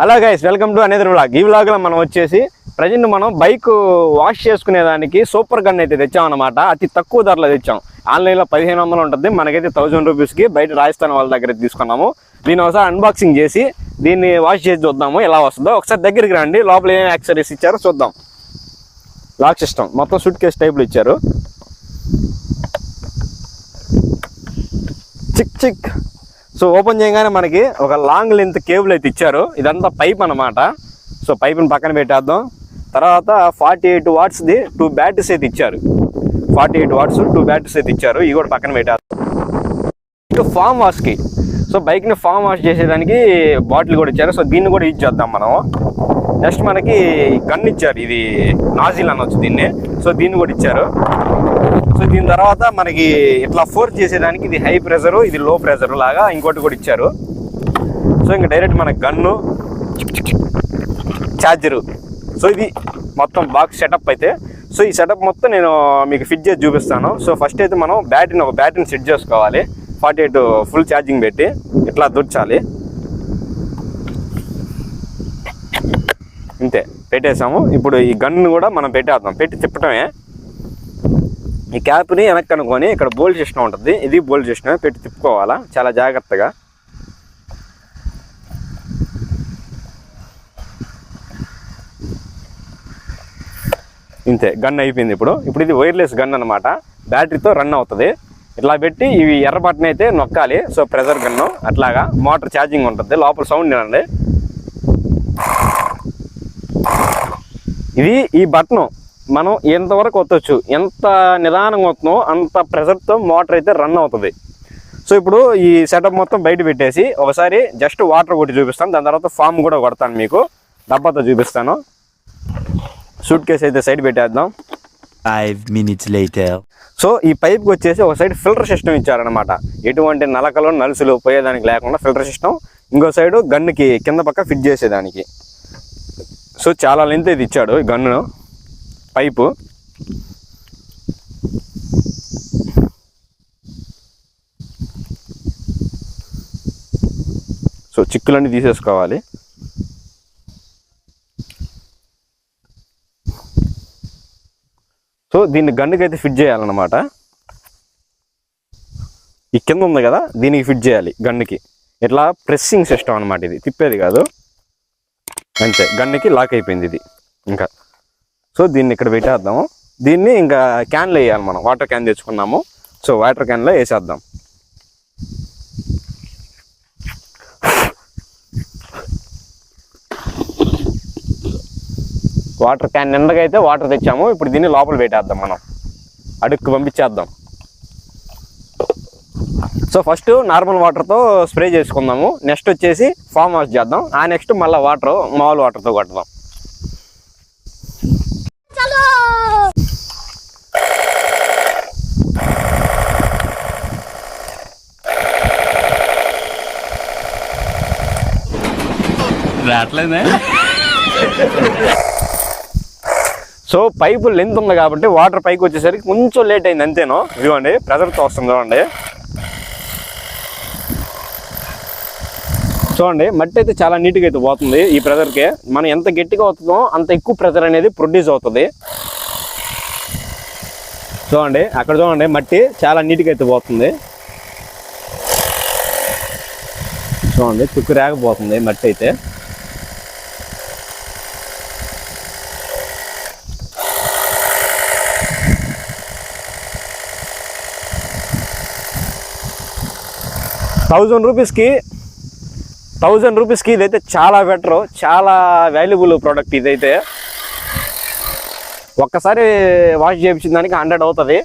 Hello guys welcome to అనేది vlog ఈ వ్లాగ్లో మనం వచ్చేసి ప్రజెంట్ మనం బైక్ వాష్ చేసుకునే దానికి సూపర్ గన్ అయితే తెచ్చామన్నమాట అతి తక్కువ ధరలో తెచ్చాం. ఆన్లైన్లో పదిహేను వందలు ఉంటుంది. మనకైతే థౌజండ్ రూపీస్కి బయట రాజస్థాన్ వాళ్ళ దగ్గర తీసుకున్నాము. దీన్ని ఒకసారి అన్బాక్సింగ్ చేసి దీన్ని వాష్ చేసి చూద్దాము. ఎలా వస్తుందో ఒకసారి దగ్గరికి రండి. లోపల ఏం యాక్సరీస్ ఇచ్చారో చూద్దాం. లాక్ సిస్టమ్ మొత్తం సూట్ కేస్ టైప్లు ఇచ్చారు. చిక్ చిక్. సో ఓపెన్ చేయగానే మనకి ఒక లాంగ్ లెంత్ కేబుల్ అయితే ఇచ్చారు. ఇదంతా పైప్ అన్నమాట. సో పైప్ని పక్కన పెట్టేద్దాం. తర్వాత ఫార్టీ ఎయిట్ వాట్స్ది టూ బ్యాటరీస్ అయితే ఇచ్చారు. Forty eight watts two batteries అయితే ఇచ్చారు. ఇవి కూడా పక్కన పెట్టేద్దాం. ఇటు ఫామ్ వాష్కి సో బైక్ని ఫామ్ వాష్ చేసేదానికి బాటిల్ కూడా ఇచ్చారు. సో దీన్ని కూడా యూజ్ చేద్దాం మనం నెక్స్ట్ మనకి గన్ ఇచ్చారు. ఇది నాజిల్ అనొచ్చు దీన్ని. సో దీన్ని కూడా ఇచ్చారు. సో దీని తర్వాత మనకి ఇట్లా ఫోర్స్ చేసేదానికి ఇది హై ప్రెషర్ ఇది లో ప్రెషర్ లాగా ఇంకోటి కూడా ఇచ్చారు. సో ఇంకా డైరెక్ట్ మన గన్ను ఛార్జరు సో ఇది మొత్తం బాక్స్ సెటప్ అయితే. సో ఈ సెటప్ మొత్తం నేను మీకు ఫిట్ చేసి చూపిస్తాను. సో ఫస్ట్ అయితే మనం బ్యాటరీని ఒక బ్యాటరీని సెట్ చేసుకోవాలి. ఫార్టీ ఎయిట్ ఫుల్ ఛార్జింగ్ పెట్టి ఇట్లా దుర్చాలి ఇంతే పెట్టేసాము. ఇప్పుడు ఈ గన్ను కూడా మనం పెట్టేద్దాం. పెట్టి తిప్పటమే. ఈ క్యాప్ని వెనక్కి అనుకొని ఇక్కడ బోల్డ్ చేసిన ఉంటుంది. ఇది బోల్డ్ చేసిన పెట్టి తిప్పుకోవాలా? చాలా జాగ్రత్తగా. ఇంతే గన్ అయిపోయింది ఇప్పుడు. ఇప్పుడు ఇది వైర్లెస్ గన్ అనమాట బ్యాటరీతో రన్ అవుతుంది. ఇట్లా పెట్టి ఇవి ఎర్ర బటన్ అయితే నొక్కాలి. సో ప్రెజర్ గన్ను అట్లాగా మోటార్ ఛార్జింగ్ ఉంటుంది. లోపల సౌండ్ వినండి. ఇది ఈ బటన్ మనం ఎంతవరకు వత్తొచ్చు ఎంత నిదానంగా వస్తుందో అంత ప్రెషర్తో మోటార్ అయితే రన్ అవుతుంది. సో ఇప్పుడు ఈ సెటప్ మొత్తం బయట పెట్టేసి ఒకసారి జస్ట్ వాటర్ కొట్టి చూపిస్తాను. దాని తర్వాత ఫామ్ కూడా కొడతాను మీకు. డబ్బాతో చూపిస్తాను. సూట్ కేసు అయితే సైడ్ పెట్టేద్దాం. Five minutes later. సో ఈ పైప్కి వచ్చేసి ఒక సైడ్ ఫిల్టర్ సిస్టమ్ ఇచ్చారనమాట ఎటువంటి నలకలు నలుసులు పోయేదానికి లేకుండా ఫిల్టర్ సిస్టమ్ ఇంకో సైడ్ గన్నుకి కింద పక్క ఫిట్ చేసేదానికి. సో చాలా లెంత్ ఇది ఇచ్చాడు ఈ గన్ను పైపు. సో చిక్కులన్నీ తీసేసుకోవాలి. సో దీన్ని గన్నుకి అయితే ఫిట్ చేయాలన్నమాట. ఈ కింద ఉంది కదా దీనికి ఫిట్ చేయాలి గన్నుకి. ఇట్లా ప్రెస్సింగ్ సిస్టమ్ అనమాట ఇది. తిప్పేది కాదు. అంతే గన్నుకి లాక్ అయిపోయింది ఇది. ఇంకా. సో దీన్ని ఇక్కడ పెట్టేద్దాము. దీన్ని ఇంకా క్యాన్లో వేయాలి మనం. వాటర్ క్యాన్ తెచ్చుకున్నాము. సో వాటర్ క్యాన్లో వేసేద్దాం. వాటర్ క్యాన్ నిండగా అయితే వాటర్ తెచ్చాము. ఇప్పుడు దీన్ని లోపల పెట్టేద్దాం మనం. అడుక్కు పంపించేద్దాం. సో ఫస్ట్ నార్మల్ వాటర్తో స్ప్రే చేసుకుందాము. నెక్స్ట్ వచ్చేసి ఫామ్ వాష్ చేద్దాం. ఆ నెక్స్ట్ మళ్ళీ వాటర్ మామూలు వాటర్తో కొడదాం. రావట్లేదే సో పైపు లెంత్ ఉంది కాబట్టి వాటర్ పైకి వచ్చేసరికి కొంచెం లేట్ అయింది అంతేనో. ఇదిగోండి ప్రెజర్తో వస్తుంది చూడండి. చూడండి మట్టి అయితే చాలా నీట్గా అయితే పోతుంది ఈ ప్రెజర్కి మనం ఎంత గట్టిగా అవుతుందో అంత ఎక్కువ ప్రెజర్ అనేది ప్రొడ్యూస్ అవుతుంది. చూడండి అక్కడ చూడండి మట్టి చాలా నీట్గా అయితే పోతుంది. చూడండి చుక్కు రాకపోతుంది మట్టి అయితే. థౌజండ్ రూపీస్కి థౌజండ్ రూపీస్కి ఇదైతే చాలా బెటర్ చాలా వాల్యుబుల్ ప్రోడక్ట్ ఇదైతే. ఒక్కసారి వాష్ చేయించిన దానికి హండ్రెడ్ అవుతుంది.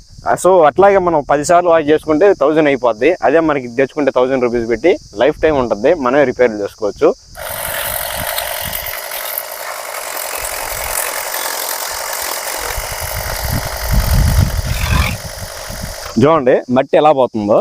సో అట్లాగే మనం పదిసార్లు వాష్ చేసుకుంటే థౌజండ్ అయిపోద్ది. అదే మనకి ఇది తెచ్చుకుంటే థౌజండ్ రూపీస్ పెట్టి లైఫ్ టైం ఉంటుంది. మనమే రిపేర్ చేసుకోవచ్చు. చూడండి మట్టి ఎలా పోతుందో.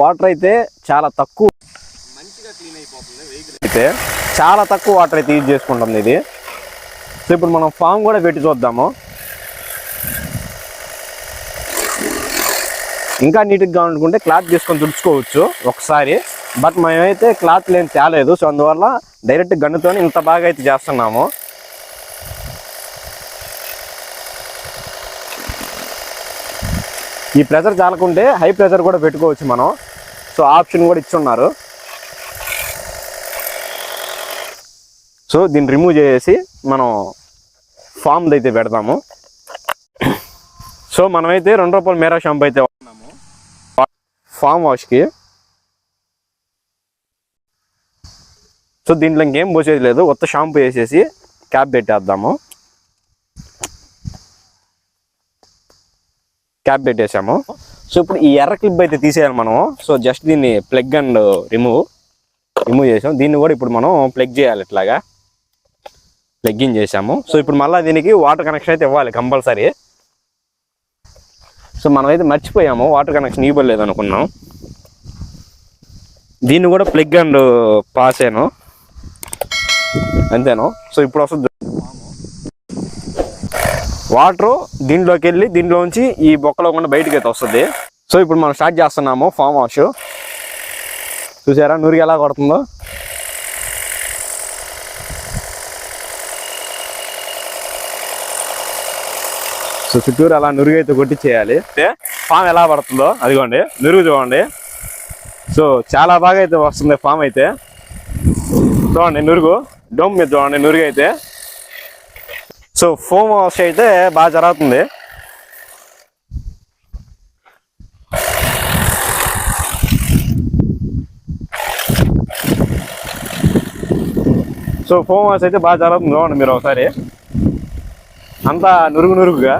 వాటర్ అయితే చాలా తక్కువ మంచిగా క్లీన్ అయిపోతుంది వెహికల్. అయితే చాలా తక్కువ వాటర్ అయితే యూజ్ చేసుకుంటుంది ఇది. సో ఇప్పుడు మనం ఫామ్ కూడా పెట్టి చూద్దాము. ఇంకా నీట్గా అనుకుంటే క్లాత్ తీసుకొని తుడుచుకోవచ్చు ఒకసారి. బట్ మేమైతే క్లాత్ లేని తేలేదు. సో అందువల్ల డైరెక్ట్ గన్నుతో ఇంత బాగా అయితే చేస్తున్నాము. ఈ ప్రెజర్ చాలకుంటే హై ప్రెజర్ కూడా పెట్టుకోవచ్చు మనం. సో ఆప్షన్ కూడా ఇచ్చున్నారు. సో దీన్ని రిమూవ్ చేసేసి మనం ఫామ్ది అయితే పెడతాము. సో మనమైతే రెండు రూపాయల మేరా షాంపూ అయితే వాడినాము ఫామ్ వాష్కి సో దీంట్లో ఇంకేం పోసేది లేదు. కొత్త షాంపూ వేసేసి క్యాప్ పెట్టేద్దాము. క్యాప్ పెట్టేసాము. సో ఇప్పుడు ఈ ఎర్ర క్లిప్ అయితే తీసేయాలి మనం. సో జస్ట్ దీన్ని ప్లగ్ అండ్ రిమూవ్ రిమూవ్ చేసాం. దీన్ని కూడా ఇప్పుడు మనం ప్లగ్ చేయాలి ఇట్లాగా. ప్లగ్ ఇన్ చేసాము. సో ఇప్పుడు మళ్ళీ దీనికి వాటర్ కనెక్షన్ అయితే ఇవ్వాలి కంపల్సరీ సో మనమైతే మర్చిపోయాము. వాటర్ కనెక్షన్ ఇవ్వలేదు అనుకున్నాం. దీన్ని కూడా ప్లగ్ అండ్ పాస్ అయ్యాను అంతేను? సో ఇప్పుడు వస్తుంది. వాటర్ దీంట్లోకి వెళ్ళి దీంట్లోంచి ఈ బొక్కలో కూడా బయటకి అయితే వస్తుంది. సో ఇప్పుడు మనం స్టార్ట్ చేస్తున్నాము ఫామ్ వాష్ చూసారా నూరికి ఎలా కొడుతుందో? సో చుట్టూరు అలా నురుగు అయితే కొట్టించేయాలి అంటే ఫామ్ ఎలా పడుతుందో అదిగోండి నురుగు చూడండి. సో చాలా బాగా అయితే వస్తుంది ఫామ్ అయితే. చూడండి నురుగు. డోమ్ మీద చూడండి నురుగు అయితే. సో ఫోమ్ వాష్ అయితే బాగా జరుగుతుంది. సో ఫోమ్ వాష్ అయితే బాగా జరుగుతుంది. చూడండి మీరు ఒకసారి. అంతా నురుగు నురుగుగా.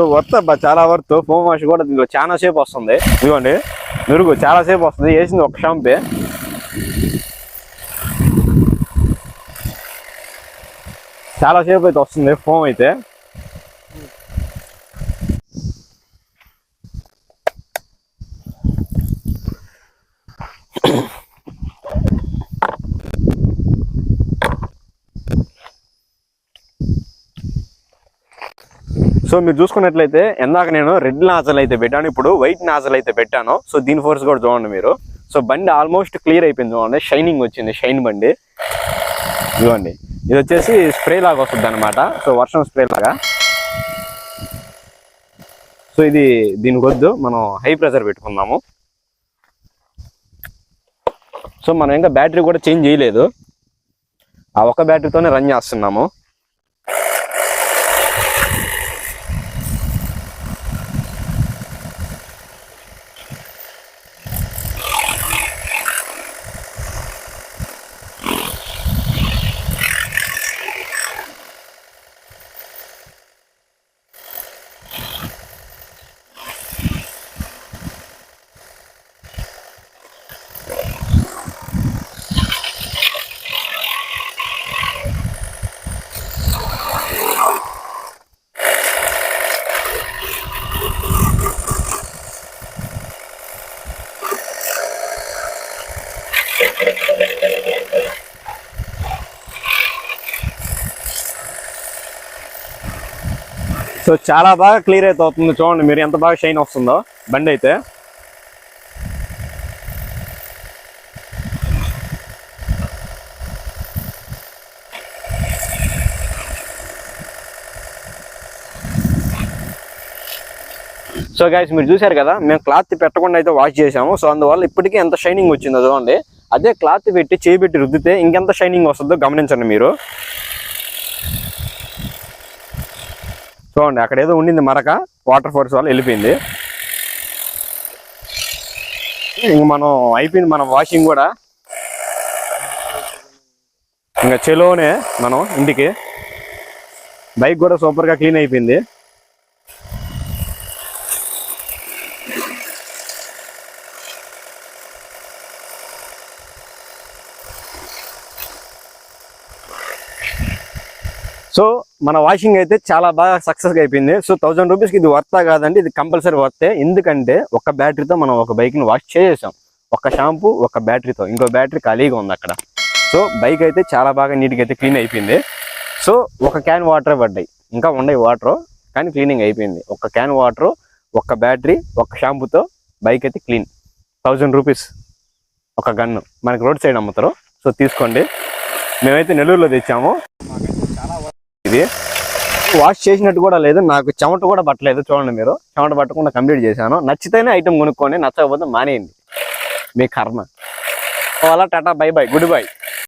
సో వర్త్ అబ్బా చాలా వర్త్. ఫోమ్ వాష్ కూడా దీంట్లో చాలా సేపు వస్తుంది. ఇదిగోండి. మెరుగు చాలా సేపు వస్తుంది. వేసింది ఒక షాంపే. చాలా సేపు అయితే వస్తుంది. ఫోమ్ అయితే. సో మీరు చూసుకున్నట్లయితే ఎందాక నేను రెడ్ నాజల్ అయితే పెట్టాను ఇప్పుడు వైట్ నాజల్ అయితే పెట్టాను. సో దీని ఫోర్స్ కూడా చూడండి మీరు. సో బండి ఆల్మోస్ట్ క్లియర్ అయిపోయింది చూడండి. షైనింగ్ వచ్చింది షైన్ బండి. ఇదిగోండి. ఇది వచ్చేసి స్ప్రే లాగా వస్తుంది అనమాట సో వర్షం స్ప్రే లాగా. సో ఇది దీనికి వద్దు మనం హై ప్రెషర్ పెట్టుకుందాము. సో మనం ఇంకా బ్యాటరీ కూడా చేంజ్ చేయలేదు. ఆ ఒక్క బ్యాటరీతోనే రన్ చేస్తున్నాము. సో చాలా బాగా క్లియర్ అయితే అవుతుంది చూడండి మీరు ఎంత బాగా షైన్ వస్తుందో బండి అయితే. సో గైస్ మీరు చూశారు కదా మేము క్లాత్ పెట్టకుండా అయితే వాష్ చేసాము సో అందువల్ల ఇప్పటికీ ఎంత షైనింగ్ వచ్చిందో చూడండి. అదే క్లాత్ పెట్టి చేయి పెట్టి రుద్దితే ఇంకెంత షైనింగ్ వస్తుందో గమనించండి మీరు. చూడండి అక్కడ ఏదో ఉండింది మరక. వాటర్ ఫోర్స్ వల్ల వెళ్ళిపోయింది. ఇంక మనం అయిపోయింది మనం వాషింగ్ కూడా. ఇంకా చెలోనే మనం ఇంటికి. బైక్ కూడా సూపర్గా క్లీన్ అయిపోయింది. సో మన వాషింగ్ అయితే చాలా బాగా సక్సెస్ అయిపోయింది. సో థౌసండ్ రూపీస్కి ఇది వర్తా కాదండి. ఇది కంపల్సరీ వర్తే ఎందుకంటే ఒక బ్యాటరీతో మనం ఒక బైక్ని వాష్ చేసేసాం. ఒక షాంపూ ఒక బ్యాటరీతో ఇంకో బ్యాటరీ ఖాళీగా ఉంది అక్కడ. సో బైక్ అయితే చాలా బాగా నీట్గా అయితే క్లీన్ అయిపోయింది. సో ఒక క్యాన్ వాటర్ పడ్డాయి. ఇంకా ఉన్నాయి వాటర్ కానీ క్లీనింగ్ అయిపోయింది. ఒక క్యాన్ వాటర్ ఒక బ్యాటరీ ఒక షాంపూతో బైక్ అయితే క్లీన్ థౌజండ్ రూపీస్ ఒక గన్ను మనకి రోడ్ సైడ్ అమ్ముతారు. సో తీసుకోండి. మేమైతే నెల్లూరులో తెచ్చాము. ఇది. వాష్ చేసినట్టు కూడా లేదు. నాకు చెమట కూడా పట్టలేదు. చూడండి మీరు. చెమట పట్టకుండా కంప్లీట్ చేశాను. నచ్చితేనే ఐటమ్ కొనుక్కోండి నచ్చకపోతే మానేయండి. మీ కర్మ. అలా Tata bye bye good bye.